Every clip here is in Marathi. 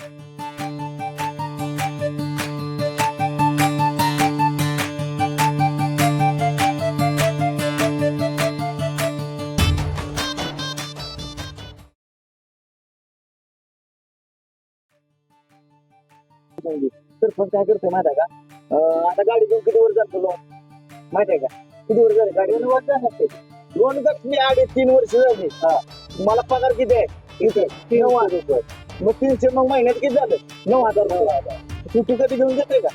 तर पण काय करतोय माहिती आहे का? अं, आता गाडी घेऊन किती वर जातो लोन माहिती आहे का? किती वर झाले गाडी वर जाणार लोन मी अडीच तीन वर्ष झाली. हा. मला पगार किती आहे? इथे. तीन हजार रुपये. मग तीनशे मग महिन्यात किती झालं? नऊ हजार रुपये. सुट्टी कधी घेऊन घेतोय का?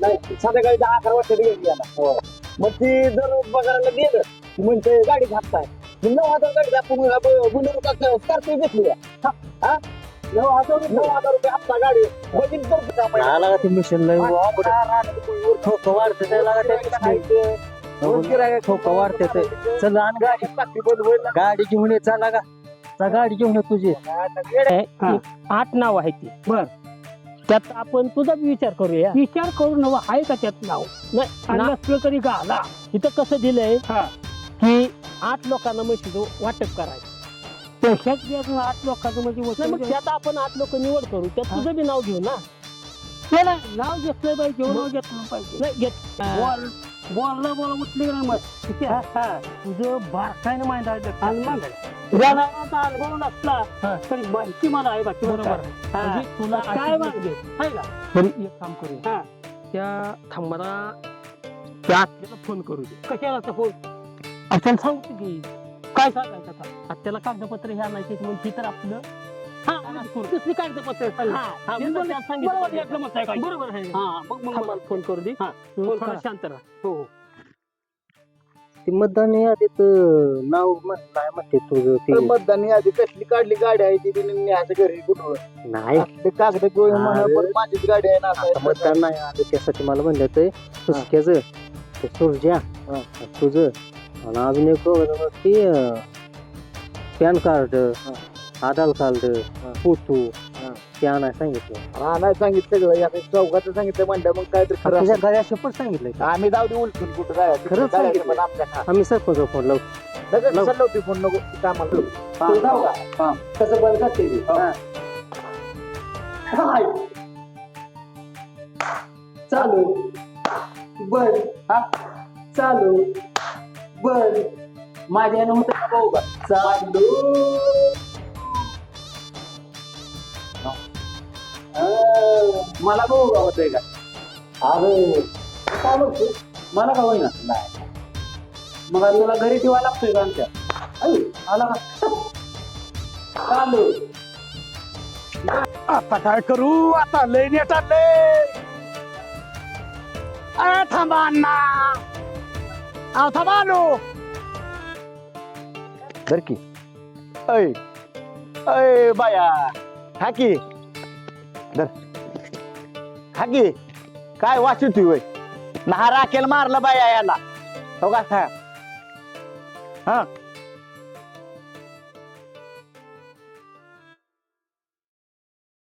नाही संध्याकाळी दहा अकरा वाजता घेतली आता मग ती जर पगाराला गेलं की म्हणते गाडी घातताय मग नऊ हजार गाडी आपण गुन्हे स्कॉर्पिओ घेतली आहे. हा? नऊ हजार नऊ हजार रुपये हप्ता गाडी बघितलं तर ते मिशन वाढतं त्याला ठोकं वाढते. चल आण गाडी. गाडी घेऊन ये चला का? गाडी घेऊन तुझी. आठ नाव आहे ती. बर. त्यात आपण तुझा विचार करूया. विचार करू नव आहे का त्यात नाव? नाही आणि ना- नसलं तरी घाला इथं कसं दिलंय हा. की आठ लोकांना म्हशीचं वाटप करायचं. जे अजून आठ लोकांचं म्हणजे नाही मग त्यात आपण आठ लोक निवड करू. त्यात तुझं बी नाव घेऊ ना. त्याला नाव घेतलं पाहिजे नाव घेतलं पाहिजे. नाही घेत बॉल. बॉलला बॉल उठली का नाही मग? हा, हा. तुझं बारकाईनं माहिती आहे जनावरांचा अनुभव नसला तरी माहिती मला आहे बाकी बरोबर. म्हणजे तुला काय मागते आहे का एक काम करूया. हा. त्या थांबाला त्या आत्याला फोन करू दे. कशाला तर फोन आपण सांगतो की काय सांगायचं आता? आत्याला कागदपत्र हे आणायचे म्हणून ती तर आपलं हा आणि दुसरी कागदपत्र. हा, हा, मी त्यात सांगितलं. बरोबर आहे आहे हा मग मग थांबाला फोन करू दे. हा, तू फोन थोडा करा. शांत राहा. हो हो. ते मतदान यादीत नाव काय म्हणते तुझं तर ते? मतदानी आधी कसली काढली गाडी आहे ती बी न्यायचं घरी कुठं? नाही. ते कागद अरे. पण माझीच गाडी आहे ना आता. मतदान नाही आलं त्यासाठी मला म्हणलं ते सुसक्याच ते सुरज्या तुझं. आणि अजून एक बघा ती PAN card Aadhaar card photo. ते आणायला सांगितलं हा नाही सांगितलं सगळं आता चौघाचं सांगितलं म्हणलं मग काय तर खरं तुझ्या असेल. पण सांगितलंय का? आम्ही जाऊ दे उलटून कुठं जायचं खरंच गाड्याचं सांगितलं. पण आमच्या खा. आम्ही सरपंच फोन लावतो लगेच लाव. फोन नको कामाला तू जाऊ का? कसं बंद करते ती? हाय. चालू. बर हा. चालू. बर माझ्या होत का भाऊ? का चालू. मला भाऊ का का? अरे काय बघतो मला का होईना? नाही. मग आता तुला घरी ठेवा लागतोय का आमच्या? ऐ, आला का? चालू आता काय करू? आता लय नेट आले. अरे थांबा अण्णा. अहो, थांबा आलो. धर की. अय अय बाया. हा की. धर. हा की. काय वाचू तू वय नहा राखेल मारलं बाया याला. हो का? हा.